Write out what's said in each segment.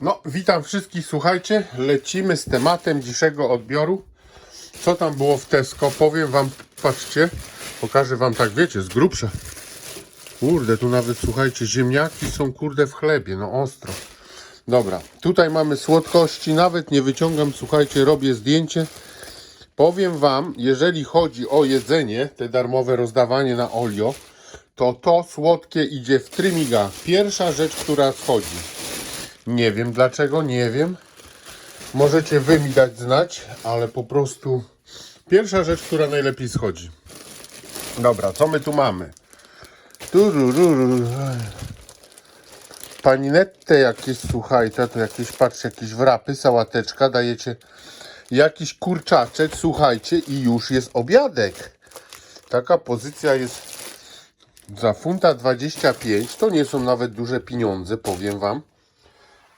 No, witam wszystkich, słuchajcie, lecimy z tematem dzisiejszego odbioru. Co tam było w Tesco? Powiem wam, patrzcie, pokażę wam tak, wiecie, z grubsza. Kurde, tu nawet, słuchajcie, ziemniaki są, kurde, w chlebie, no ostro. Dobra, tutaj mamy słodkości, nawet nie wyciągam, słuchajcie, robię zdjęcie. Powiem wam, jeżeli chodzi o jedzenie, te darmowe rozdawanie na olio, to to słodkie idzie w trymiga. Pierwsza rzecz, która schodzi. Nie wiem dlaczego, nie wiem. Możecie wy mi dać znać, ale po prostu pierwsza rzecz, która najlepiej schodzi. Dobra, co my tu mamy? Turururu. Paninette jakieś, słuchajcie, to jakieś, patrz, jakieś wrapy, sałateczka, dajecie jakiś kurczaczek, słuchajcie, i już jest obiadek. Taka pozycja jest za funta 25, to nie są nawet duże pieniądze, powiem wam.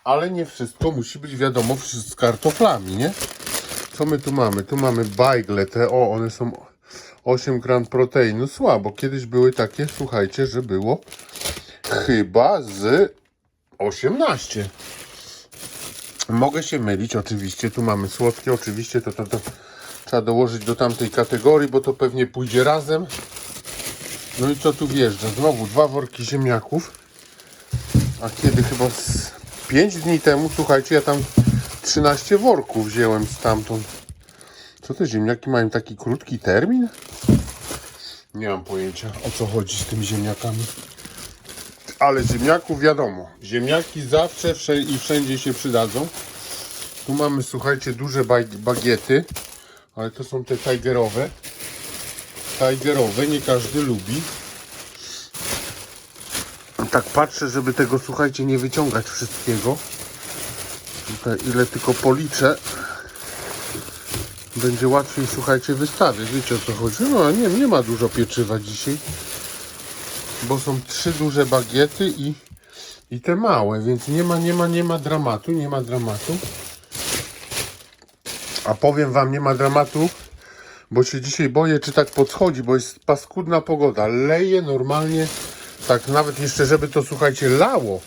Ale nie wszystko musi być wiadomo z kartoflami, nie? Co my tu mamy? Tu mamy bajgle te, o, one są 8 gram proteinu, słabo. Kiedyś były takie, słuchajcie, że było chyba z 18. Mogę się mylić, oczywiście. Tu mamy słodkie, oczywiście to, to, to trzeba dołożyć do tamtej kategorii, bo to pewnie pójdzie razem. No i co tu wjeżdża? Znowu dwa worki ziemniaków. A kiedy chyba z 5 dni temu, słuchajcie, ja tam 13 worków wziąłem stamtąd. Co te ziemniaki mają taki krótki termin? Nie mam pojęcia o co chodzi z tymi ziemniakami. Ale ziemniaków wiadomo. Ziemniaki zawsze wsze- i wszędzie się przydadzą. Tu mamy, słuchajcie, duże bag- bagiety, ale to są te tigerowe. Tigerowe, nie każdy lubi. Tak patrzę, żeby tego, słuchajcie, nie wyciągać wszystkiego. Tutaj ile tylko policzę. Będzie łatwiej, słuchajcie, wystawiać. Wiecie o co chodzi? No, nie, nie ma dużo pieczywa dzisiaj. Bo są trzy duże bagiety i, i te małe, więc nie ma, nie ma, nie ma dramatu, nie ma dramatu. A powiem wam, nie ma dramatu, bo się dzisiaj boję, czy tak podchodzi, bo jest paskudna pogoda. Leje normalnie, tak nawet jeszcze, żeby to słuchajcie, lało,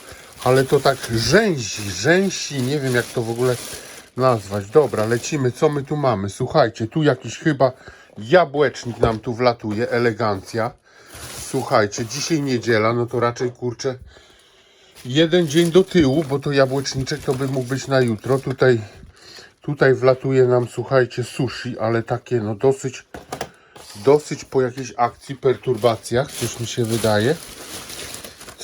ale to tak rzęsi, rzęsi, nie wiem jak to w ogóle nazwać. Dobra, lecimy, co my tu mamy? Słuchajcie, tu jakiś chyba jabłecznik nam tu wlatuje, elegancja. Słuchajcie, dzisiaj niedziela, no to raczej kurczę jeden dzień do tyłu, bo to jabłeczniczek to by mógł być na jutro. Tutaj Tutaj wlatuje nam, słuchajcie, sushi, ale takie no dosyć, dosyć po jakiejś akcji, perturbacjach, coś mi się wydaje.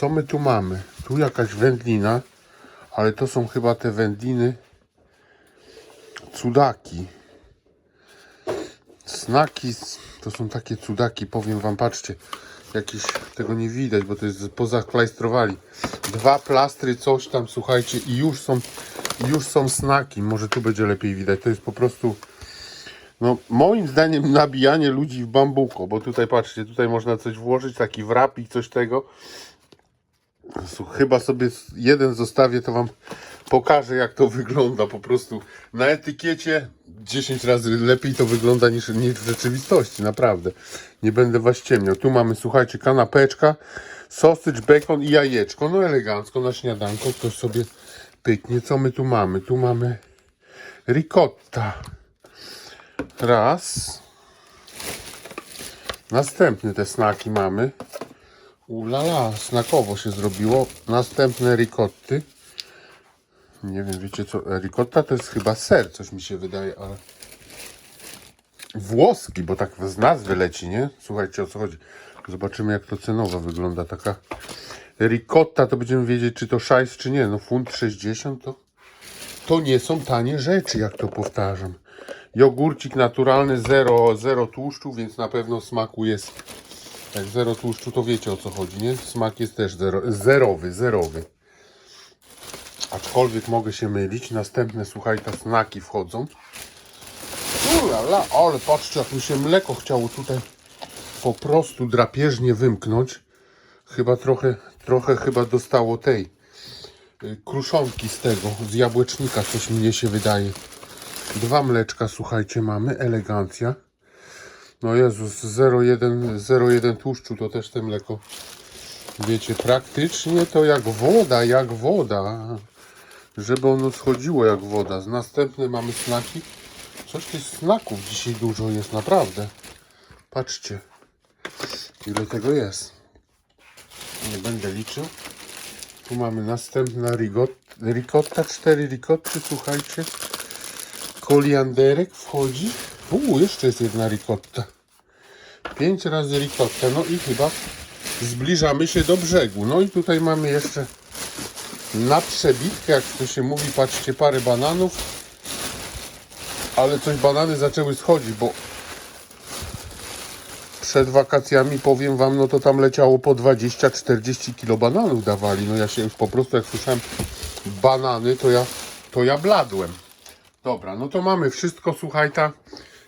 Co my tu mamy? Tu jakaś wędlina, ale to są chyba te wędliny cudaki. Snaki, to są takie cudaki, powiem wam, patrzcie, jakieś, tego nie widać, bo to jest pozaklajstrowali. Dwa plastry, coś tam, słuchajcie, i już są, już są snaki, może tu będzie lepiej widać, to jest po prostu, no moim zdaniem nabijanie ludzi w bambuko, bo tutaj patrzcie, tutaj można coś włożyć, taki wrapik, coś tego. Chyba sobie jeden zostawię, to wam pokażę jak to wygląda po prostu. Na etykiecie 10 razy lepiej to wygląda niż, niż w rzeczywistości, naprawdę. Nie będę was ciemniał. Tu mamy, słuchajcie, kanapeczka, sausage, bacon i jajeczko. No elegancko na śniadanko, ktoś sobie pyknie. Co my tu mamy? Tu mamy ricotta. Raz. Następny te snaki mamy. Ulala, snakowo się zrobiło. Następne ricotty. Nie wiem, wiecie co? Ricotta to jest chyba ser, coś mi się wydaje, ale. Włoski, bo tak z nazwy leci, nie? Słuchajcie o co chodzi. Zobaczymy, jak to cenowo wygląda. Taka ricotta, to będziemy wiedzieć, czy to szajs, czy nie. No, funt 60 to. To nie są tanie rzeczy, jak to powtarzam. Jogurcik naturalny, zero, zero tłuszczu, więc na pewno smaku jest jak zero tłuszczu, to wiecie o co chodzi, nie? Smak jest też zero, zerowy, zerowy. Aczkolwiek mogę się mylić. Następne, słuchajcie, snaki wchodzą. Ulala, ale patrzcie, jak mi się mleko chciało tutaj po prostu drapieżnie wymknąć. Chyba trochę, trochę chyba dostało tej y, kruszonki z tego, z jabłecznika, coś mnie się wydaje. Dwa mleczka, słuchajcie, mamy, elegancja. No Jezus, 0,1 0,1 tłuszczu to też te mleko. Wiecie, praktycznie to jak woda, jak woda. żeby ono schodziło jak woda. Z następne mamy snaki. Coś tych snaków dzisiaj dużo jest, naprawdę. Patrzcie, ile tego jest. Nie będę liczył. Tu mamy następna ricotta, cztery ricotty, słuchajcie. Kolianderek wchodzi. Uuu, jeszcze jest jedna ricotta. Pięć razy ricotta, no i chyba zbliżamy się do brzegu. No i tutaj mamy jeszcze na przebitkę, jak to się mówi, patrzcie, parę bananów. Ale coś banany zaczęły schodzić, bo przed wakacjami powiem wam, no to tam leciało po 20-40 kilo bananów dawali. No ja się już po prostu jak słyszałem banany, to ja, to ja bladłem. Dobra, no to mamy wszystko, słuchajta.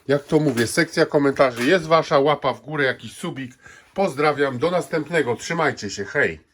Jak to mówię, sekcja komentarzy jest wasza, łapa w górę, jakiś subik. Pozdrawiam, do następnego, trzymajcie się, hej!